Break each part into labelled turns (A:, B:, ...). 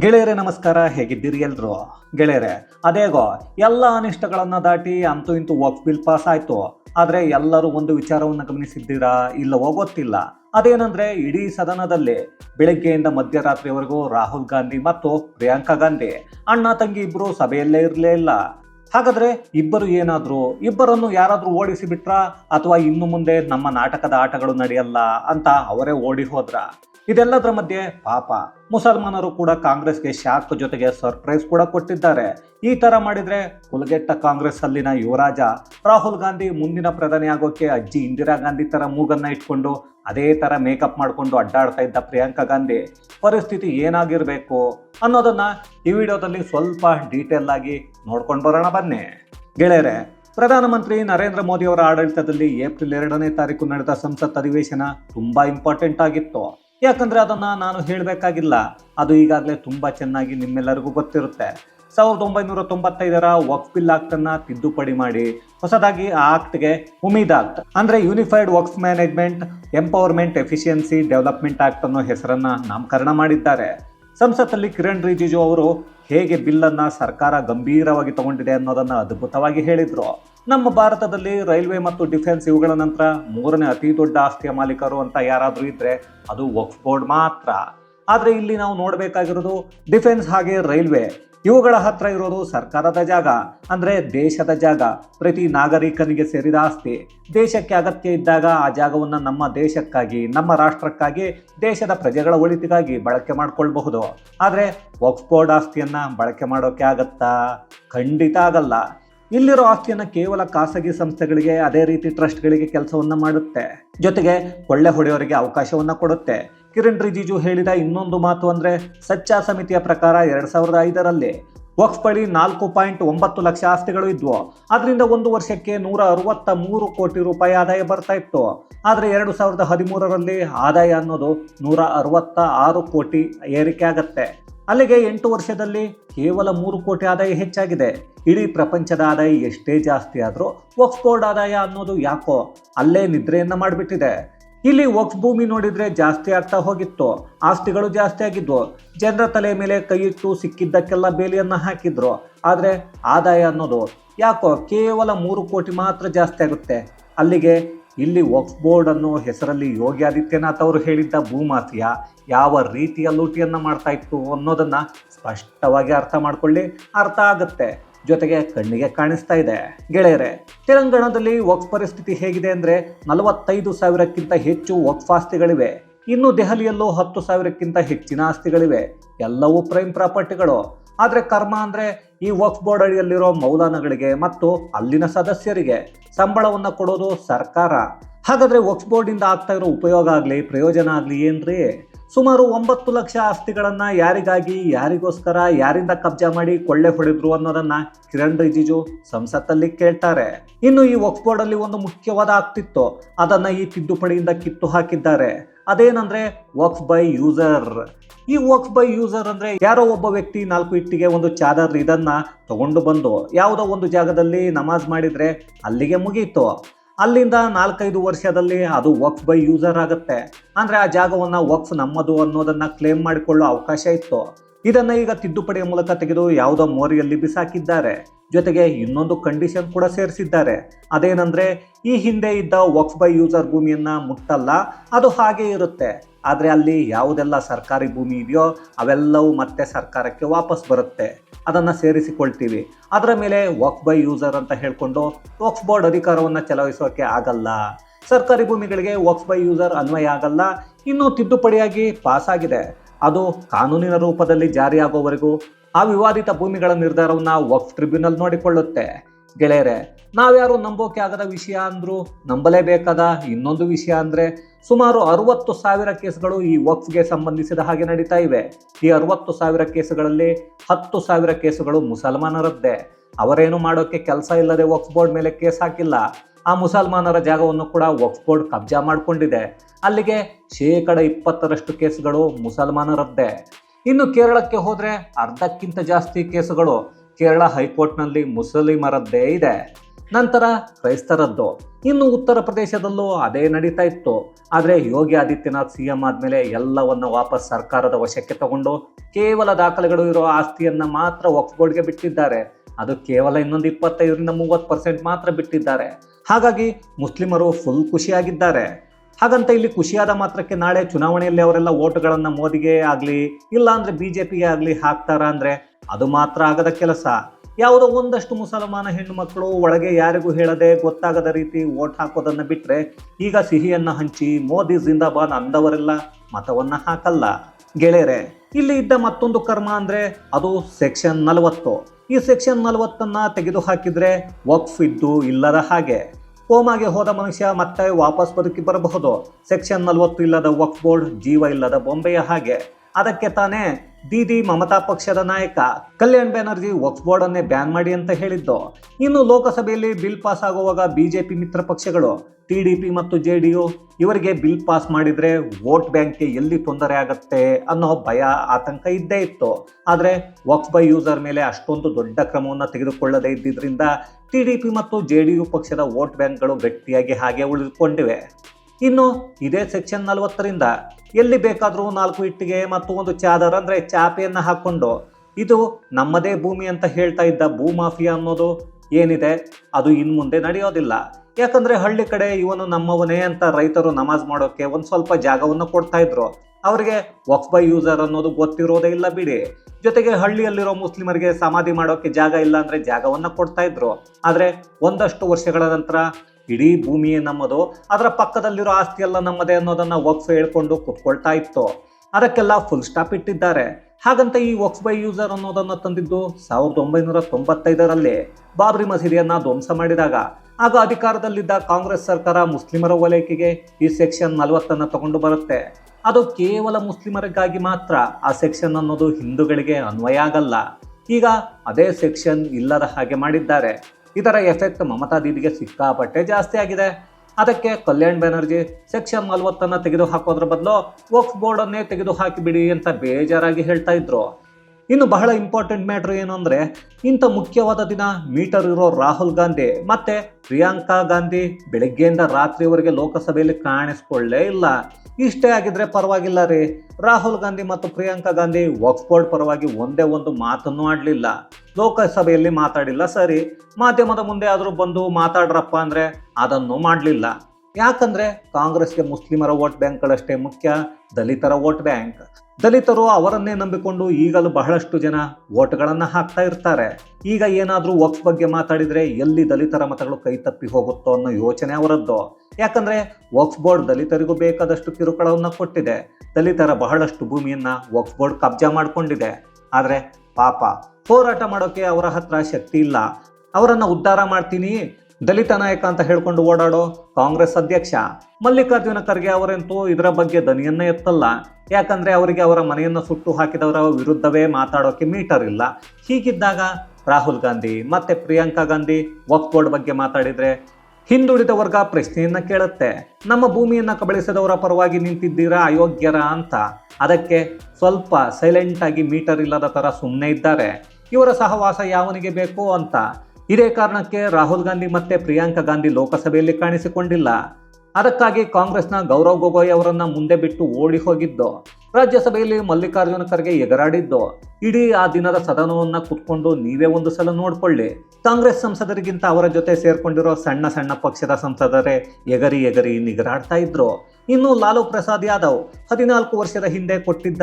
A: ಗೆಳೆಯರೇ ನಮಸ್ಕಾರ, ಹೇಗಿದ್ದೀರಿ ಎಲ್ರು? ಗೆಳೆಯರೇ, ಅದೇಗೋ, ಎಲ್ಲ ಅನಿಷ್ಟಗಳನ್ನ ದಾಟಿ ಅಂತೂ ಇಂತೂ ವಕ್ಫ್ ಬಿಲ್ ಪಾಸ್ ಆಯ್ತು. ಆದ್ರೆ ಎಲ್ಲರೂ ಒಂದು ವಿಚಾರವನ್ನು ಗಮನಿಸಿದ್ದೀರಾ ಇಲ್ಲವೋ ಗೊತ್ತಿಲ್ಲ. ಅದೇನಂದ್ರೆ, ಇಡೀ ಸದನದಲ್ಲಿ ಬೆಳಗ್ಗೆಯಿಂದ ಮಧ್ಯರಾತ್ರಿವರೆಗೂ ರಾಹುಲ್ ಗಾಂಧಿ ಮತ್ತು ಪ್ರಿಯಾಂಕಾ ಗಾಂಧಿ, ಅಣ್ಣ, ತಂಗಿ ಇಬ್ರು ಸಭೆಯಲ್ಲೇ ಇರಲೇ ಇಲ್ಲ. ಹಾಗಾದ್ರೆ ಇಬ್ಬರು ಏನಾದ್ರು, ಇಬ್ಬರನ್ನು ಯಾರಾದ್ರೂ ಓಡಿಸಿ ಬಿಟ್ರಾ? ಅಥವಾ ಇನ್ನು ಮುಂದೆ ನಮ್ಮ ನಾಟಕದ ಆಟಗಳು ನಡೆಯಲ್ಲ ಅಂತ ಅವರೇ ಓಡಿ ಹೋದ್ರ? ಇದೆಲ್ಲದರ ಮಧ್ಯೆ ಪಾಪ, ಮುಸಲ್ಮಾನರು ಕೂಡ ಕಾಂಗ್ರೆಸ್ಗೆ ಶಾಕ್ ಜೊತೆಗೆ ಸರ್ಪ್ರೈಸ್ ಕೂಡ ಕೊಟ್ಟಿದ್ದಾರೆ. ಈ ತರ ಮಾಡಿದ್ರೆ ಕುಲಗೆಟ್ಟ ಕಾಂಗ್ರೆಸ್ ಅಲ್ಲಿನ ಯುವರಾಜ ರಾಹುಲ್ ಗಾಂಧಿ ಮುಂದಿನ ಪ್ರಧಾನಿ ಆಗೋಕೆ ಅಜ್ಜಿ ಇಂದಿರಾ ಗಾಂಧಿ ತರ ಮೂಗನ್ನ ಇಟ್ಕೊಂಡು ಅದೇ ತರ ಮೇಕಪ್ ಮಾಡಿಕೊಂಡು ಅಡ್ಡಾಡ್ತಾ ಇದ್ದ ಪ್ರಿಯಾಂಕಾ ಗಾಂಧಿ. ಪರಿಸ್ಥಿತಿ ಏನಾಗಿರ್ಬೇಕು? ಅನ್ನೋದನ್ನ ಈ ವಿಡಿಯೋದಲ್ಲಿ ಸ್ವಲ್ಪ ಡೀಟೇಲ್ ಆಗಿ ನೋಡ್ಕೊಂಡು ಬರೋಣ ಬನ್ನಿ. ಗೆಳೆಯರೆ, ಪ್ರಧಾನಮಂತ್ರಿ ನರೇಂದ್ರ ಮೋದಿ ಅವರ ಆಡಳಿತದಲ್ಲಿ ಏಪ್ರಿಲ್ ಎರಡನೇ ತಾರೀಕು ನಡೆದ ಸಂಸತ್ ಅಧಿವೇಶನ ತುಂಬಾ ಇಂಪಾರ್ಟೆಂಟ್ ಆಗಿತ್ತು. ಯಾಕಂದ್ರೆ ಅದನ್ನ ನಾನು ಹೇಳಬೇಕಾಗಿಲ್ಲ. ಅದು ಈಗಾಗಲೇ ತುಂಬಾ ಚೆನ್ನಾಗಿ ನಿಮ್ಮೆಲ್ಲರಿಗೂ ಗೊತ್ತಿರುತ್ತೆ. ಸಾವಿರದ ಒಂಬೈನೂರ ತೊಂಬತ್ತೈದರ ವಕ್ಫ್ ಬಿಲ್ ಆಕ್ಟ್ ಅನ್ನ ತಿದ್ದುಪಡಿ ಮಾಡಿ, ಹೊಸದಾಗಿ ಆ ಆಕ್ಟ್ಗೆ ಉಮೀದ್ ಆಕ್ಟ್, ಅಂದ್ರೆ unified Waqf management empowerment efficiency development act ಅನ್ನೋ ಹೆಸರನ್ನ ನಾಮಕರಣ ಮಾಡಿದ್ದಾರೆ. ಸಂಸತ್ತಲ್ಲಿ ಕಿರಣ್ ರಿಜಿಜು ಅವರು ಹೇಗೆ ಬಿಲ್ಲನ್ನು ಸರ್ಕಾರ ಗಂಭೀರವಾಗಿ ತಗೊಂಡಿದೆ ಅನ್ನೋದನ್ನ ಅದ್ಭುತವಾಗಿ ಹೇಳಿದರು. ನಮ್ಮ ಭಾರತದಲ್ಲಿ ರೈಲ್ವೆ ಮತ್ತು ಡಿಫೆನ್ಸ್ ಇವುಗಳ ನಂತರ ಮೂರನೇ ಅತಿ ದೊಡ್ಡ ಆಸ್ತಿಯ ಮಾಲೀಕರು ಅಂತ ಯಾರಾದರೂ ಇದ್ರೆ ಅದು ವಕ್ಫ್ ಬೋರ್ಡ್ ಮಾತ್ರ. ಆದರೆ ಇಲ್ಲಿ ನಾವು ನೋಡಬೇಕಾಗಿರೋದು ಡಿಫೆನ್ಸ್ ಹಾಗೆ ರೈಲ್ವೆ. ಇವುಗಳ ಹತ್ರ ಇರೋದು ಸರ್ಕಾರದ ಜಾಗ, ಅಂದ್ರೆ ದೇಶದ ಜಾಗ. ಪ್ರತಿ ನಾಗರಿಕನಿಗೆ ಸೇರಿದ ಆಸ್ತಿ. ದೇಶಕ್ಕೆ ಅಗತ್ಯ ಇದ್ದಾಗ ಆ ಜಾಗವನ್ನು ನಮ್ಮ ದೇಶಕ್ಕಾಗಿ, ನಮ್ಮ ರಾಷ್ಟ್ರಕ್ಕಾಗಿ, ದೇಶದ ಪ್ರಜೆಗಳ ಒಳಿತಿಗಾಗಿ ಬಳಕೆ ಮಾಡ್ಕೊಳ್ಬಹುದು. ಆದರೆ ಆಕ್ಸ್ಫೋರ್ಡ್ ಆಸ್ತಿಯನ್ನ ಬಳಕೆ ಮಾಡೋಕೆ ಆಗತ್ತಾ? ಖಂಡಿತ ಆಗಲ್ಲ. ಇಲ್ಲಿರೋ ಆಸ್ತಿಯನ್ನ ಕೇವಲ ಖಾಸಗಿ ಸಂಸ್ಥೆಗಳಿಗೆ, ಅದೇ ರೀತಿ ಟ್ರಸ್ಟ್ಗಳಿಗೆ ಕೆಲಸವನ್ನ ಮಾಡುತ್ತೆ. ಜೊತೆಗೆ ಕೊಳ್ಳೆ ಹೊಡೆಯೋರಿಗೆ ಅವಕಾಶವನ್ನ ಕೊಡುತ್ತೆ. ಕಿರಣ್ ರಿಜಿಜು ಹೇಳಿದ ಇನ್ನೊಂದು ಮಾತು ಅಂದ್ರೆ ಸಚ್ಚಾ ಸಮಿತಿಯ ಪ್ರಕಾರ ಎರಡ್ ಸಾವಿರದ ಐದರಲ್ಲಿ ವಕ್ಫ್ ಬಳಿ ನಾಲ್ಕು ಪಾಯಿಂಟ್ ಒಂಬತ್ತು ಲಕ್ಷ ಆಸ್ತಿಗಳು ಇದ್ವು. ಅದರಿಂದ ಒಂದು ವರ್ಷಕ್ಕೆ ನೂರ ಅರವತ್ತ ಮೂರು ಕೋಟಿ ರೂಪಾಯಿ ಆದಾಯ ಬರ್ತಾ ಇತ್ತು. ಆದರೆ ಎರಡು ಸಾವಿರದ ಹದಿಮೂರರಲ್ಲಿ ಆದಾಯ ಅನ್ನೋದು ನೂರ ಅರವತ್ತ ಆರು ಕೋಟಿ ಏರಿಕೆ ಆಗತ್ತೆ. ಅಲ್ಲಿಗೆ ಎಂಟು ವರ್ಷದಲ್ಲಿ ಕೇವಲ ಮೂರು ಕೋಟಿ ಆದಾಯ ಹೆಚ್ಚಾಗಿದೆ. ಇಡೀ ಪ್ರಪಂಚದ ಆದಾಯ ಎಷ್ಟೇ ಜಾಸ್ತಿ ಆದರೂ ವಕ್ಫ್ ಬೋರ್ಡ್ ಆದಾಯ ಅನ್ನೋದು ಯಾಕೋ ಅಲ್ಲೇ ನಿದ್ರೆಯನ್ನು ಮಾಡಿಬಿಟ್ಟಿದೆ. ಇಲ್ಲಿ ವಕ್ಫ್ ಭೂಮಿ ನೋಡಿದ್ರೆ ಜಾಸ್ತಿ ಆಗ್ತಾ ಹೋಗಿತ್ತು. ಆಸ್ತಿಗಳು ಜಾಸ್ತಿ ಆಗಿದ್ವು. ಜನರ ತಲೆ ಮೇಲೆ ಕೈ ಇಟ್ಟು ಸಿಕ್ಕಿದ್ದಕ್ಕೆಲ್ಲ ಬೇಲಿಯನ್ನ ಹಾಕಿದ್ರು. ಆದ್ರೆ ಆದಾಯ ಅನ್ನೋದು ಯಾಕೋ ಕೇವಲ ಮೂರು ಕೋಟಿ ಮಾತ್ರ ಜಾಸ್ತಿ ಆಗುತ್ತೆ. ಅಲ್ಲಿಗೆ ಇಲ್ಲಿ ವಕ್ಫ್ ಬೋರ್ಡ್ ಅನ್ನೋ ಹೆಸರಲ್ಲಿ ಯೋಗಿ ಆದಿತ್ಯನಾಥ್ ಅವರು ಹೇಳಿದ್ದ ಭೂಮಾಫಿಯಾ ಯಾವ ರೀತಿಯ ಲೂಟಿಯನ್ನು ಮಾಡ್ತಾ ಇತ್ತು ಅನ್ನೋದನ್ನ ಸ್ಪಷ್ಟವಾಗಿ ಅರ್ಥ ಮಾಡ್ಕೊಳ್ಳಿ. ಅರ್ಥ ಆಗುತ್ತೆ. ಜೊತೆಗೆ ಕಣ್ಣಿಗೆ ಕಾಣಿಸ್ತಾ ಇದೆ. ಗೆಳೆಯರೆ, ತೆಲಂಗಾಣದಲ್ಲಿ ವಕ್ಫ್ ಪರಿಸ್ಥಿತಿ ಹೇಗಿದೆ ಅಂದ್ರೆ ನಲವತ್ತೈದು ಸಾವಿರಕ್ಕಿಂತ ಹೆಚ್ಚು ವಕ್ಫ್ ಆಸ್ತಿಗಳಿವೆ. ಇನ್ನು ದೆಹಲಿಯಲ್ಲೂ ಹತ್ತು ಸಾವಿರಕ್ಕಿಂತ ಹೆಚ್ಚಿನ ಆಸ್ತಿಗಳಿವೆ. ಎಲ್ಲವೂ ಪ್ರೈಮ್ ಪ್ರಾಪರ್ಟಿಗಳು. ಆದರೆ ಕರ್ಮ ಅಂದ್ರೆ ಈ ವಕ್ಫ್ ಬೋರ್ಡ್ ಅಡಿಯಲ್ಲಿರೋ ಮೌಲಾನಗಳಿಗೆ ಮತ್ತು ಅಲ್ಲಿನ ಸದಸ್ಯರಿಗೆ ಸಂಬಳವನ್ನ ಕೊಡೋದು ಸರ್ಕಾರ. ಹಾಗಾದ್ರೆ ಬೋರ್ಡ್ ಇಂದ ಆಗ್ತಾ ಇರೋ ಉಪಯೋಗ ಆಗ್ಲಿ, ಪ್ರಯೋಜನ ಆಗ್ಲಿ ಏನ್ರಿ? ಸುಮಾರು ಒಂಬತ್ತು ಲಕ್ಷ ಆಸ್ತಿಗಳನ್ನ ಯಾರಿಗಾಗಿ, ಯಾರಿಗೋಸ್ಕರ, ಯಾರಿಂದ ಕಬ್ಜಾ ಮಾಡಿ ಕೊಳ್ಳೆ ಹೊಡೆದ್ರು ಅನ್ನೋದನ್ನ ಕಿರಣ್ ರಿಜಿಜು ಸಂಸತ್ತಲ್ಲಿ ಕೇಳ್ತಾರೆ. ಇನ್ನು ಈ ವಕ್ಫ್ ಬೋರ್ಡ್ ಅಲ್ಲಿ ಒಂದು ಮುಖ್ಯವಾದ ಆಗ್ತಿತ್ತು ಅದನ್ನ ಈ ತಿದ್ದುಪಡಿಯಿಂದ ಕಿತ್ತು ಹಾಕಿದ್ದಾರೆ. ಅದೇನಂದ್ರೆ ವಕ್ಫ್ ಬೈ ಯೂಸರ್ ಈ ವಕ್ಫ್ ಬೈ ಯೂಸರ್ ಅಂದ್ರೆ ಯಾರೋ ಒಬ್ಬ ವ್ಯಕ್ತಿ ನಾಲ್ಕು ಇಟ್ಟಿಗೆ ಒಂದು ಚಾದರ್ ಇದನ್ನ ತಗೊಂಡು ಬಂದು, ಯಾವುದೋ ಒಂದು ಜಾಗದಲ್ಲಿ ನಮಾಜ್ ಮಾಡಿದ್ರೆ ಅಲ್ಲಿಗೆ ಮುಗೀತು. ಅಲ್ಲಿಂದ ನಾಲ್ಕೈದು ವರ್ಷದಲ್ಲಿ ಅದು ವಕ್ಫ್ ಬೈ ಯೂಸರ್ ಆಗುತ್ತೆ. ಅಂದ್ರೆ ಆ ಜಾಗವನ್ನ ವಕ್ಫ್ ನಮ್ಮದು ಅನ್ನೋದನ್ನ ಕ್ಲೇಮ್ ಮಾಡಿಕೊಳ್ಳೋ ಅವಕಾಶ ಇತ್ತು. ಇದನ್ನ ಈಗ ತಿದ್ದುಪಡಿಯ ಮೂಲಕ ತೆಗೆದು ಯಾವುದೋ ಮೋರಿಯಲ್ಲಿ ಬಿಸಾಕಿದ್ದಾರೆ. ಜೊತೆಗೆ ಇನ್ನೊಂದು ಕಂಡೀಷನ್ ಕೂಡ ಸೇರಿಸಿದ್ದಾರೆ. ಅದೇನಂದ್ರೆ ಈ ಹಿಂದೆ ಇದ್ದ ವಕ್ಫ್ ಬೈ ಯೂಸರ್ ಭೂಮಿಯನ್ನ ಮುಟ್ಟಲ್ಲ, ಅದು ಹಾಗೆ ಇರುತ್ತೆ. ಆದರೆ ಅಲ್ಲಿ ಯಾವುದೆಲ್ಲ ಸರ್ಕಾರಿ ಭೂಮಿ ಇದೆಯೋ ಅವೆಲ್ಲವೂ ಮತ್ತೆ ಸರ್ಕಾರಕ್ಕೆ ವಾಪಸ್ ಬರುತ್ತೆ. ಅದನ್ನು ಸೇರಿಸಿಕೊಳ್ತೀವಿ. ಅದರ ಮೇಲೆ ವಕ್ ಬೈ ಯೂಸರ್ ಅಂತ ಹೇಳಿಕೊಂಡು ವಕ್ಸ್ ಬೋರ್ಡ್ ಅಧಿಕಾರವನ್ನು ಚಲಾಯಿಸೋಕೆ ಆಗಲ್ಲ. ಸರ್ಕಾರಿ ಭೂಮಿಗಳಿಗೆ ವಕ್ಸ್ ಬೈ ಯೂಸರ್ ಅನ್ವಯ ಆಗಲ್ಲ. ಇನ್ನೂ ತಿದ್ದುಪಡಿಯಾಗಿ ಪಾಸ್ ಆಗಿದೆ. ಅದು ಕಾನೂನಿನ ರೂಪದಲ್ಲಿ ಜಾರಿಯಾಗುವವರೆಗೂ ಆ ವಿವಾದಿತ ಭೂಮಿಗಳ ನಿರ್ಧಾರವನ್ನು ವಕ್ಫ್ ಟ್ರಿಬ್ಯುನಲ್ ನೋಡಿಕೊಳ್ಳುತ್ತೆ. ಗೆಳೆಯರೆ, ನಾವ್ಯಾರು ನಂಬೋಕೆ ಆಗದ ವಿಷಯ ಅಂದ್ರೂ ನಂಬಲೇಬೇಕಾದ ಇನ್ನೊಂದು ವಿಷಯ ಅಂದ್ರೆ ಸುಮಾರು ಅರವತ್ತು ಸಾವಿರ ಕೇಸ್ಗಳು ಈ ವಕ್ಫ್ಗೆ ಸಂಬಂಧಿಸಿದ ಹಾಗೆ ನಡೀತಾ ಇವೆ. ಈ ಅರವತ್ತು ಸಾವಿರ ಕೇಸುಗಳಲ್ಲಿ ಹತ್ತು ಸಾವಿರ ಕೇಸುಗಳು ಮುಸಲ್ಮಾನರದ್ದೇ. ಅವರೇನು ಮಾಡೋಕೆ ಕೆಲಸ ಇಲ್ಲದೆ ವಕ್ಫ್ ಬೋರ್ಡ್ ಮೇಲೆ ಕೇಸ್ ಹಾಕಿಲ್ಲ. ಆ ಮುಸಲ್ಮಾನರ ಜಾಗವನ್ನು ಕೂಡ ವಕ್ಫ್ ಬೋರ್ಡ್ ಕಬ್ಜಾ ಮಾಡಿಕೊಂಡಿದೆ. ಅಲ್ಲಿಗೆ ಶೇಕಡ ಇಪ್ಪತ್ತರಷ್ಟು ಕೇಸುಗಳು ಮುಸಲ್ಮಾನರದ್ದೇ. ಇನ್ನು ಕೇರಳಕ್ಕೆ ಹೋದ್ರೆ ಅರ್ಧಕ್ಕಿಂತ ಜಾಸ್ತಿ ಕೇಸುಗಳು ಕೇರಳ ಹೈಕೋರ್ಟ್ನಲ್ಲಿ ಮುಸಲಿಮರದ್ದೇ ಇದೆ. ನಂತರ ಕ್ರೈಸ್ತರದ್ದು. ಇನ್ನು ಉತ್ತರ ಪ್ರದೇಶದಲ್ಲೂ ಅದೇ ನಡೀತಾ ಇತ್ತು. ಆದರೆ ಯೋಗಿ ಆದಿತ್ಯನಾಥ್ ಸಿ ಎಂ ಆದಮೇಲೆ ಎಲ್ಲವನ್ನು ವಾಪಸ್ ಸರ್ಕಾರದ ವಶಕ್ಕೆ ತಗೊಂಡು ಕೇವಲ ದಾಖಲೆಗಳು ಇರೋ ಆಸ್ತಿಯನ್ನು ಮಾತ್ರ ವಕ್ಫ್ ಬಿಟ್ಟಿದ್ದಾರೆ. ಅದು ಕೇವಲ ಇನ್ನೊಂದು ಇಪ್ಪತ್ತೈದರಿಂದ ಮೂವತ್ತು ಪರ್ಸೆಂಟ್ ಮಾತ್ರ ಬಿಟ್ಟಿದ್ದಾರೆ. ಹಾಗಾಗಿ ಮುಸ್ಲಿಮರು ಫುಲ್ ಖುಷಿಯಾಗಿದ್ದಾರೆ. ಹಾಗಂತ ಇಲ್ಲಿ ಖುಷಿಯಾದ ಮಾತ್ರಕ್ಕೆ ನಾಳೆ ಚುನಾವಣೆಯಲ್ಲಿ ಅವರೆಲ್ಲ ಓಟುಗಳನ್ನು ಮೋದಿಗೆ ಆಗಲಿ, ಇಲ್ಲಾಂದರೆ ಬಿ ಜೆ ಪಿಗೆ ಆಗಲಿ ಹಾಕ್ತಾರ ಅಂದರೆ ಅದು ಮಾತ್ರ ಆಗದ ಕೆಲಸ. ಯಾವುದೋ ಒಂದಷ್ಟು ಮುಸಲ್ಮಾನ ಹೆಣ್ಣು ಮಕ್ಕಳು ಒಳಗೆ ಯಾರಿಗೂ ಹೇಳದೆ ಗೊತ್ತಾಗದ ರೀತಿ ಓಟ್ ಹಾಕೋದನ್ನು ಬಿಟ್ಟರೆ ಈಗ ಸಿಹಿಯನ್ನು ಹಂಚಿ ಮೋದಿ ಜಿಂದಾಬಾದ್ ಅಂದವರೆಲ್ಲ ಮತವನ್ನು ಹಾಕಲ್ಲ. ಗೆಳೆಯರೆ, ಇಲ್ಲಿ ಇದ್ದ ಮತ್ತೊಂದು ಕರ್ಮ ಅಂದರೆ ಅದು ಸೆಕ್ಷನ್ ನಲವತ್ತು. ಈ ಸೆಕ್ಷನ್ ನಲವತ್ತನ್ನು ತೆಗೆದು ಹಾಕಿದ್ರೆ ವಕ್ಫ್ ಇದ್ದು ಇಲ್ಲದ ಹಾಗೆ. ಕೋಮಾಗೆ ಹೋದ ಮನುಷ್ಯ ಮತ್ತೆ ವಾಪಸ್ ಬದುಕಿ ಬರಬಹುದು. ಸೆಕ್ಷನ್ ನಲವತ್ತು ಇಲ್ಲದ ವಕ್ಫ್ ಬೋರ್ಡ್ ಜೀವ ಇಲ್ಲದ ಬೊಂಬೆಯ ಹಾಗೆ. ಅದಕ್ಕೆ ತಾನೇ ದೀದಿ ಮಮತಾ ಪಕ್ಷದ ನಾಯಕ ಕಲ್ಯಾಣ್ ಬ್ಯಾನರ್ಜಿ ವಕ್ಫ್ ಬೋರ್ಡ್ ಅನ್ನೇ ಬ್ಯಾನ್ ಮಾಡಿ ಅಂತ ಹೇಳಿದ್ದು. ಇನ್ನು ಲೋಕಸಭೆಯಲ್ಲಿ ಬಿಲ್ ಪಾಸ್ ಆಗುವಾಗ ಬಿಜೆಪಿ ಮಿತ್ರ ಪಕ್ಷಗಳು ಟಿಡಿಪಿ ಮತ್ತು ಜೆ ಡಿ ಯು ಇವರಿಗೆ ಬಿಲ್ ಪಾಸ್ ಮಾಡಿದ್ರೆ ವೋಟ್ ಬ್ಯಾಂಕ್ಗೆ ಎಲ್ಲಿ ತೊಂದರೆ ಆಗತ್ತೆ ಅನ್ನೋ ಭಯ, ಆತಂಕ ಇದ್ದೇ ಇತ್ತು. ಆದರೆ ವಕ್ಫ್ ಬೈ ಯೂಸರ್ ಮೇಲೆ ಅಷ್ಟೊಂದು ದೊಡ್ಡ ಕ್ರಮವನ್ನು ತೆಗೆದುಕೊಳ್ಳದೇ ಇದ್ದಿದ್ರಿಂದ ಟಿಡಿಪಿ ಮತ್ತು ಜೆ ಡಿ ಯು ಪಕ್ಷದ ವೋಟ್ ಬ್ಯಾಂಕ್ಗಳು ಗಟ್ಟಿಯಾಗಿ ಹಾಗೆ ಉಳಿದುಕೊಂಡಿವೆ. ಇನ್ನು ಇದೇ ಸೆಕ್ಷನ್ ನಲವತ್ತರಿಂದ ಎಲ್ಲಿ ಬೇಕಾದರೂ ನಾಲ್ಕು ಇಟ್ಟಿಗೆ ಮತ್ತು ಒಂದು ಚಾದರ್ ಅಂದರೆ ಚಾಪೆಯನ್ನು ಹಾಕ್ಕೊಂಡು ಇದು ನಮ್ಮದೇ ಭೂಮಿ ಅಂತ ಹೇಳ್ತಾ ಇದ್ದ ಭೂಮಾಫಿಯಾ ಅನ್ನೋದು ಏನಿದೆ, ಅದು ಇನ್ನು ಮುಂದೆ ನಡೆಯೋದಿಲ್ಲ. ಯಾಕಂದರೆ ಹಳ್ಳಿ ಕಡೆ ಇವನು ನಮ್ಮವನೇ ಅಂತ ರೈತರು ನಮಾಜ್ ಮಾಡೋಕ್ಕೆ ಒಂದು ಸ್ವಲ್ಪ ಜಾಗವನ್ನು ಕೊಡ್ತಾ ಇದ್ರು. ಅವರಿಗೆ ವಕ್ಫ್ ಬೈ ಯೂಸರ್ ಅನ್ನೋದು ಗೊತ್ತಿರೋದೇ ಇಲ್ಲ ಬಿಡಿ. ಜೊತೆಗೆ ಹಳ್ಳಿಯಲ್ಲಿರೋ ಮುಸ್ಲಿಮರಿಗೆ ಸಮಾಧಿ ಮಾಡೋಕ್ಕೆ ಜಾಗ ಇಲ್ಲ ಅಂದರೆ ಜಾಗವನ್ನು ಕೊಡ್ತಾ ಇದ್ರು. ಆದರೆ ಒಂದಷ್ಟು ವರ್ಷಗಳ ನಂತರ ಇಡೀ ಭೂಮಿಯೇ ನಮ್ಮದು, ಅದರ ಪಕ್ಕದಲ್ಲಿರೋ ಆಸ್ತಿ ಎಲ್ಲ ನಮ್ಮದೇ ಅನ್ನೋದನ್ನ ವಕ್ಫ್ ಹೇಳ್ಕೊಂಡು ಕುತ್ಕೊಳ್ತಾ ಇತ್ತು. ಅದಕ್ಕೆಲ್ಲ ಫುಲ್ ಸ್ಟಾಪ್ ಇಟ್ಟಿದ್ದಾರೆ. ಹಾಗಂತ ಈ ವಕ್ಸ್ ಬೈ ಯೂಸರ್ ಅನ್ನೋದನ್ನ ತಂದಿದ್ದು ಸಾವಿರದ ಒಂಬೈನೂರ ತೊಂಬತ್ತೈದರಲ್ಲಿ ಬಾಬ್ರಿ ಮಸೀದಿಯನ್ನ ಧ್ವಂಸ ಮಾಡಿದಾಗ. ಆಗ ಅಧಿಕಾರದಲ್ಲಿದ್ದ ಕಾಂಗ್ರೆಸ್ ಸರ್ಕಾರ ಮುಸ್ಲಿಮರ ಓಲೈಕೆಗೆ ಈ ಸೆಕ್ಷನ್ ನಲವತ್ತನ್ನು ತಗೊಂಡು ಬರುತ್ತೆ. ಅದು ಕೇವಲ ಮುಸ್ಲಿಮರಿಗಾಗಿ ಮಾತ್ರ, ಆ ಸೆಕ್ಷನ್ ಅನ್ನೋದು ಹಿಂದೂಗಳಿಗೆ ಅನ್ವಯ ಆಗಲ್ಲ. ಈಗ ಅದೇ ಸೆಕ್ಷನ್ ಇಲ್ಲದ ಹಾಗೆ ಮಾಡಿದ್ದಾರೆ. ಇದರ ಎಫೆಕ್ಟ್ ಮಮತಾ ದೀದಿಗೆ ಸಿಕ್ಕಾಪಟ್ಟೆ ಜಾಸ್ತಿ ಆಗಿದೆ. ಅದಕ್ಕೆ ಕಲ್ಯಾಣ್ ಬ್ಯಾನರ್ಜಿ, ಸೆಕ್ಷನ್ ನಲ್ವತ್ತನ್ನ ತೆಗೆದು ಹಾಕೋದ್ರ ಬದಲು ವಕ್ಫ್ ಬೋರ್ಡನ್ನೇ ತೆಗೆದು ಹಾಕಿಬಿಡಿ ಅಂತ ಬೇಜಾರಾಗಿ ಹೇಳ್ತಾ ಇದ್ರು. ಇನ್ನು ಬಹಳ ಇಂಪಾರ್ಟೆಂಟ್ ಮ್ಯಾಟ್ರ್ ಏನು ಅಂದ್ರೆ, ಇಂಥ ಮುಖ್ಯವಾದ ದಿನ ಮೀಟರ್ ಇರೋ ರಾಹುಲ್ ಗಾಂಧಿ ಮತ್ತೆ ಪ್ರಿಯಾಂಕಾ ಗಾಂಧಿ ಬೆಳಗ್ಗೆಯಿಂದ ರಾತ್ರಿವರೆಗೆ ಲೋಕಸಭೆಯಲ್ಲಿ ಕಾಣಿಸ್ಕೊಳ್ಳೇ ಇಲ್ಲ. ಇಷ್ಟೇ ಆಗಿದ್ರೆ ಪರವಾಗಿಲ್ಲ ರೀ. ರಾಹುಲ್ ಗಾಂಧಿ ಮತ್ತು ಪ್ರಿಯಾಂಕಾ ಗಾಂಧಿ ವಕ್ಫ್ ಬೋರ್ಡ್ ಪರವಾಗಿ ಒಂದೇ ಒಂದು ಮಾತನ್ನು ಆಡಲಿಲ್ಲ. ಲೋಕಸಭೆಯಲ್ಲಿ ಮಾತಾಡಿಲ್ಲ, ಸರಿ. ಮಾಧ್ಯಮದ ಮುಂದೆ ಆದರೂ ಬಂದು ಮಾತಾಡ್ರಪ್ಪ ಅಂದರೆ ಅದನ್ನು ಮಾಡಲಿಲ್ಲ. ಯಾಕಂದ್ರೆ ಕಾಂಗ್ರೆಸ್ಗೆ ಮುಸ್ಲಿಮರ ವೋಟ್ ಬ್ಯಾಂಕ್ಗಳಷ್ಟೇ ಮುಖ್ಯ, ದಲಿತರ ವೋಟ್ ಬ್ಯಾಂಕ್. ದಲಿತರು ಅವರನ್ನೇ ನಂಬಿಕೊಂಡು ಈಗಲೂ ಬಹಳಷ್ಟು ಜನ ವೋಟ್ಗಳನ್ನು ಹಾಕ್ತಾ ಇರ್ತಾರೆ. ಈಗ ಏನಾದರೂ ವಕ್ಫ್ ಬಗ್ಗೆ ಮಾತಾಡಿದರೆ ಎಲ್ಲಿ ದಲಿತರ ಮತಗಳು ಕೈ ತಪ್ಪಿ ಹೋಗುತ್ತೋ ಅನ್ನೋ ಯೋಚನೆ ಅವರದ್ದು. ಯಾಕಂದ್ರೆ ವಕ್ಫ್ ಬೋರ್ಡ್ ದಲಿತರಿಗೂ ಬೇಕಾದಷ್ಟು ಕಿರುಕುಳವನ್ನು ಕೊಟ್ಟಿದೆ. ದಲಿತರ ಬಹಳಷ್ಟು ಭೂಮಿಯನ್ನು ವಕ್ಫ್ ಬೋರ್ಡ್ ಕಬ್ಜಾ ಮಾಡಿಕೊಂಡಿದೆ. ಆದರೆ ಪಾಪ ಹೋರಾಟ ಮಾಡೋಕ್ಕೆ ಅವರ ಹತ್ರ ಶಕ್ತಿ ಇಲ್ಲ. ಅವರನ್ನು ಉದ್ಧಾರ ಮಾಡ್ತೀನಿ, ದಲಿತ ನಾಯಕ ಅಂತ ಹೇಳ್ಕೊಂಡು ಓಡಾಡೋ ಕಾಂಗ್ರೆಸ್ ಅಧ್ಯಕ್ಷ. ಮಲ್ಲಿಕಾರ್ಜುನ ಖರ್ಗೆ ಅವರಂತೂ ಇದರ ಬಗ್ಗೆ ದನಿಯನ್ನ ಎತ್ತಲ್ಲ. ಯಾಕಂದ್ರೆ ಅವರಿಗೆ ಅವರ ಮನೆಯನ್ನು ಸುಟ್ಟು ಹಾಕಿದವರ ವಿರುದ್ಧವೇ ಮಾತಾಡೋಕೆ ಮೀಟರ್ ಇಲ್ಲ. ಹೀಗಿದ್ದಾಗ ರಾಹುಲ್ ಗಾಂಧಿ ಮತ್ತೆ ಪ್ರಿಯಾಂಕಾ ಗಾಂಧಿ ವಕ್ಫ್ ಬೋರ್ಡ್ ಬಗ್ಗೆ ಮಾತಾಡಿದ್ರೆ ಹಿಂದುಳಿದ ವರ್ಗ ಪ್ರಶ್ನೆಯನ್ನ ಕೇಳುತ್ತೆ. ನಮ್ಮ ಭೂಮಿಯನ್ನು ಕಬಳಿಸಿದವರ ಪರವಾಗಿ ನಿಂತಿದ್ದೀರಾ ಅಯೋಗ್ಯರ ಅಂತ. ಅದಕ್ಕೆ ಸ್ವಲ್ಪ ಸೈಲೆಂಟ್ ಆಗಿ ಮೀಟರ್ ಇಲ್ಲದ ತರ ಸುಮ್ಮನೆ ಇದ್ದಾರೆ. ಇವರ ಸಹವಾಸ ಯಾವನಿಗೆ ಬೇಕು ಅಂತ. ಇದೇ ಕಾರಣಕ್ಕೆ ರಾಹುಲ್ ಗಾಂಧಿ ಮತ್ತೆ ಪ್ರಿಯಾಂಕಾ ಗಾಂಧಿ ಲೋಕಸಭೆಯಲ್ಲಿ ಕಾಣಿಸಿಕೊಂಡಿಲ್ಲ. ಅದಕ್ಕಾಗಿ ಕಾಂಗ್ರೆಸ್ನ ಗೌರವ್ ಗೊಗೋಯ್ ಅವರನ್ನ ಮುಂದೆ ಬಿಟ್ಟು ಓಡಿ ಹೋಗಿದ್ದು, ರಾಜ್ಯಸಭೆಯಲ್ಲಿ ಮಲ್ಲಿಕಾರ್ಜುನ ಖರ್ಗೆ ಎಗರಾಡಿದ್ದು. ಇಡೀ ಆ ದಿನದ ಸದನವನ್ನ ಕುತ್ಕೊಂಡು ನೀವೇ ಒಂದು ಸಲ ನೋಡ್ಕೊಳ್ಳಿ. ಕಾಂಗ್ರೆಸ್ ಸಂಸದರಿಗಿಂತ ಅವರ ಜೊತೆ ಸೇರ್ಕೊಂಡಿರೋ ಸಣ್ಣ ಸಣ್ಣ ಪಕ್ಷದ ಸಂಸದರೇ ಎಗರಿ ಎಗರಿ ನಿಗರಾಡ್ತಾ ಇದ್ರು. ಇನ್ನು ಲಾಲು ಪ್ರಸಾದ್ ಯಾದವ್ ಹದಿನಾಲ್ಕು ವರ್ಷದ ಹಿಂದೆ ಕೊಟ್ಟಿದ್ದ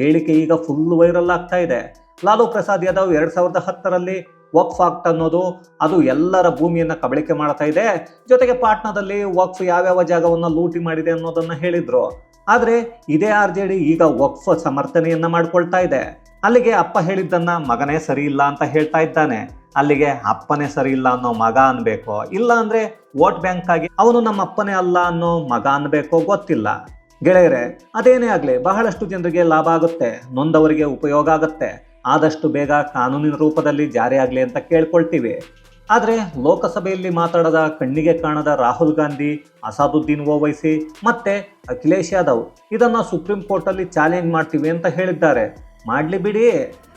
A: ಹೇಳಿಕೆ ಈಗ ಫುಲ್ ವೈರಲ್ ಆಗ್ತಾ ಇದೆ. ಲಾಲು ಪ್ರಸಾದ್ ಯಾದವ್ ಎರಡ್ ಸಾವಿರದ ಹತ್ತರಲ್ಲಿ ವಕ್ಫ್ ಆಕ್ಟ್ ಅನ್ನೋದು, ಅದು ಎಲ್ಲರ ಭೂಮಿಯನ್ನ ಕಬಳಿಕೆ ಮಾಡ್ತಾ ಇದೆ. ಜೊತೆಗೆ ಪಾಟ್ನಾದಲ್ಲಿ ವಕ್ಫ್ ಯಾವ್ಯಾವ ಜಾಗವನ್ನ ಲೂಟಿ ಮಾಡಿದೆ ಅನ್ನೋದನ್ನ ಹೇಳಿದ್ರು. ಆದ್ರೆ ಇದೇ ಆರ್ ಜೆ ಈಗ ವಕ್ಫ್ ಸಮರ್ಥನೆಯನ್ನ ಮಾಡ್ಕೊಳ್ತಾ ಇದೆ. ಅಲ್ಲಿಗೆ ಅಪ್ಪ ಹೇಳಿದ್ದನ್ನ ಮಗನೇ ಸರಿ ಇಲ್ಲ ಅಂತ ಹೇಳ್ತಾ ಇದ್ದಾನೆ. ಅಲ್ಲಿಗೆ ಅಪ್ಪನೇ ಸರಿ ಇಲ್ಲ ಅನ್ನೋ ಮಗ ಅನ್ಬೇಕು. ಇಲ್ಲ ಅಂದ್ರೆ ವೋಟ್ ಬ್ಯಾಂಕ್ ಆಗಿ ಅವನು ನಮ್ಮ ಅಪ್ಪನೇ ಅಲ್ಲ ಅನ್ನೋ ಮಗ ಅನ್ಬೇಕೋ ಗೊತ್ತಿಲ್ಲ. ಗೆಳೆಯರೆ, ಅದೇನೇ ಆಗ್ಲಿ, ಬಹಳಷ್ಟು ಜನರಿಗೆ ಲಾಭ ಆಗುತ್ತೆ, ನೊಂದವರಿಗೆ ಉಪಯೋಗ ಆಗುತ್ತೆ. ಆದಷ್ಟು ಬೇಗ ಕಾನೂನಿನ ರೂಪದಲ್ಲಿ ಜಾರಿಯಾಗಲಿ ಅಂತ ಕೇಳ್ಕೊಳ್ತೀವಿ. ಆದರೆ ಲೋಕಸಭೆಯಲ್ಲಿ ಮಾತಾಡದ ಕಣ್ಣಿಗೆ ಕಾಣದ ರಾಹುಲ್ ಗಾಂಧಿ, ಅಸಾದುದ್ದೀನ್ ಓವೈಸಿ ಮತ್ತೆ ಅಖಿಲೇಶ್ ಯಾದವ್ ಇದನ್ನು ಸುಪ್ರೀಂ ಕೋರ್ಟಲ್ಲಿ ಚಾಲೆಂಜ್ ಮಾಡ್ತೀವಿ ಅಂತ ಹೇಳಿದ್ದಾರೆ. ಮಾಡಲಿ ಬಿಡಿ.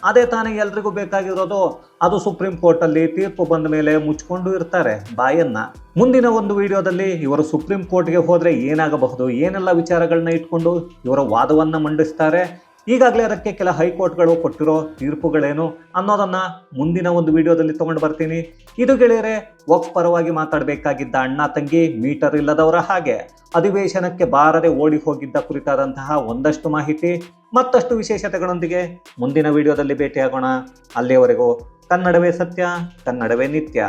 A: ಅದೇ ತಾನೇ ಎಲ್ರಿಗೂ ಬೇಕಾಗಿರೋದು. ಅದು ಸುಪ್ರೀಂ ಕೋರ್ಟಲ್ಲಿ ತೀರ್ಪು ಬಂದ ಮೇಲೆ ಮುಚ್ಕೊಂಡು ಇರ್ತಾರೆ ಬಾಯನ್ನ. ಮುಂದಿನ ಒಂದು ವಿಡಿಯೋದಲ್ಲಿ ಇವರು ಸುಪ್ರೀಂ ಕೋರ್ಟ್ಗೆ ಹೋದರೆ ಏನಾಗಬಹುದು, ಏನೆಲ್ಲ ವಿಚಾರಗಳನ್ನ ಇಟ್ಕೊಂಡು ಇವರ ವಾದವನ್ನು ಮಂಡಿಸ್ತಾರೆ ಈಗಾಗಲೇ ಅದಕ್ಕೆ ಕೆಲ ಹೈಕೋರ್ಟ್ಗಳು ಕೊಟ್ಟಿರೋ ತೀರ್ಪುಗಳೇನು ಅನ್ನೋದನ್ನ ಮುಂದಿನ ಒಂದು ವಿಡಿಯೋದಲ್ಲಿ ತೊಗೊಂಡು ಬರ್ತೀನಿ. ಇದು ಗೆಳೆಯರೆ, ವಕ್ ಪರವಾಗಿ ಮಾತಾಡಬೇಕಾಗಿದ್ದ ಅಣ್ಣ ತಂಗಿ ಮೀಟರ್ ಇಲ್ಲದವರ ಹಾಗೆ. ಅಧಿವೇಶನಕ್ಕೆ ಬಾರದೆ ಓಡಿ ಹೋಗಿದ್ದ ಕುರಿತಾದಂತಹ ಒಂದಷ್ಟು ಮಾಹಿತಿ, ಮತ್ತಷ್ಟು ವಿಶೇಷತೆಗಳೊಂದಿಗೆ ಮುಂದಿನ ವಿಡಿಯೋದಲ್ಲಿ ಭೇಟಿಯಾಗೋಣ. ಅಲ್ಲಿಯವರೆಗೂ ಕನ್ನಡವೇ ಸತ್ಯ, ಕನ್ನಡವೇ ನಿತ್ಯ.